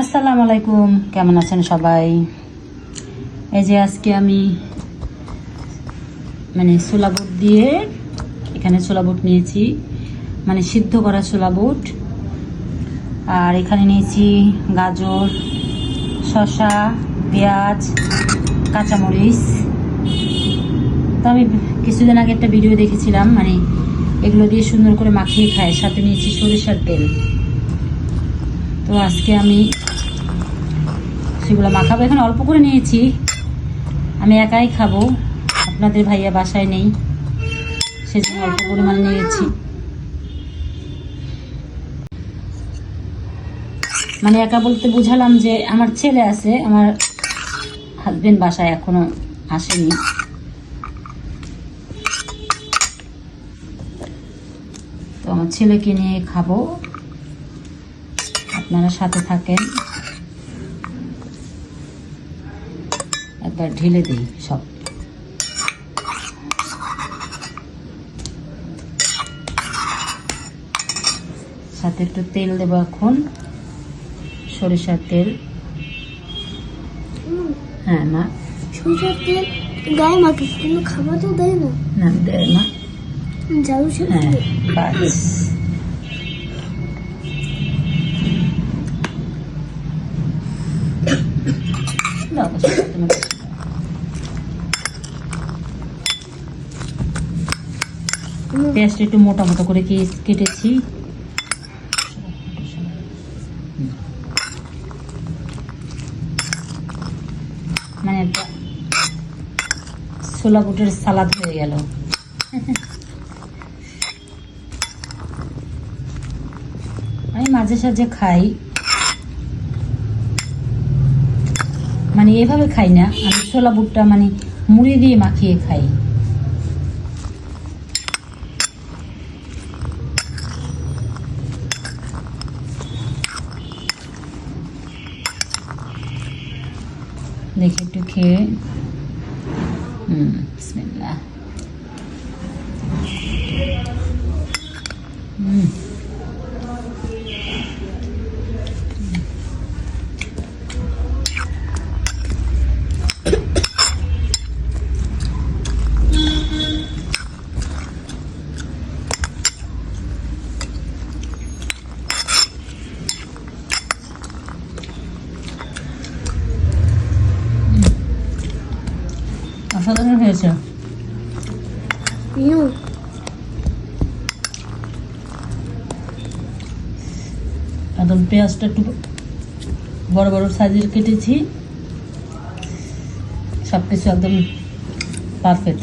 আসসালামু আলাইকুম, কেমন আছেন সবাই? এই যে আজকে আমি মানে বুট দিয়ে এখানে বুট নিয়েছি মানে সিদ্ধ করা বুট। আর এখানে নিয়েছি গাজর, শসা, পেঁয়াজ, কাঁচামরিচ। তো আমি কিছুদিন আগে একটা ভিডিও দেখেছিলাম মানে এগুলো দিয়ে সুন্দর করে মাখিয়ে খায়, সাথে নিয়েছি সরিষার তেল। তো আজকে আমি সেগুলো মাখাবো এখানে অল্প করে নিয়েছি। আমি একাই খাব। আপনাদের ভাইয়া বাসায় নেই। সেজন্য অল্প পরিমাণে নিয়েছি। মানে একা বলতে বুঝালাম যে আমার ছেলে আছে, আমার হাজবেন্ড বাসায় এখনও আসেনি। তো আমার ছেলেকে নিয়ে খাব। আপনারা সাথে থাকেন। একবার ঢেলে দিই সব। সাথে একটু তেল দেবো এখন সরিষার তেল। হ্যাঁ মা। সরষের তেল? গায়ে মাখে কিন্তু খাবার তো দেয় না। না দেয় মা। জারু হ্যাঁ বাস। দাও, পেঁয়াজটা একটু মোটা মোটা করে কেটেছি? মানে একটা ছোলা বুটের সালাদ হয়ে গেল। আমি মাঝে সাঝে খাই। মানে এভাবে খাই না, আমি ছোলা বুটটা মানে মুড়ি দিয়ে মাখিয়ে খাই। দেখি একটু খেয়ে। হুম হুম। অসাধারণ হয়েছে। একদম পেঁয়াজটা একটু বড় বড় সাইজের কেটেছি। সব কিছু একদম পারফেক্ট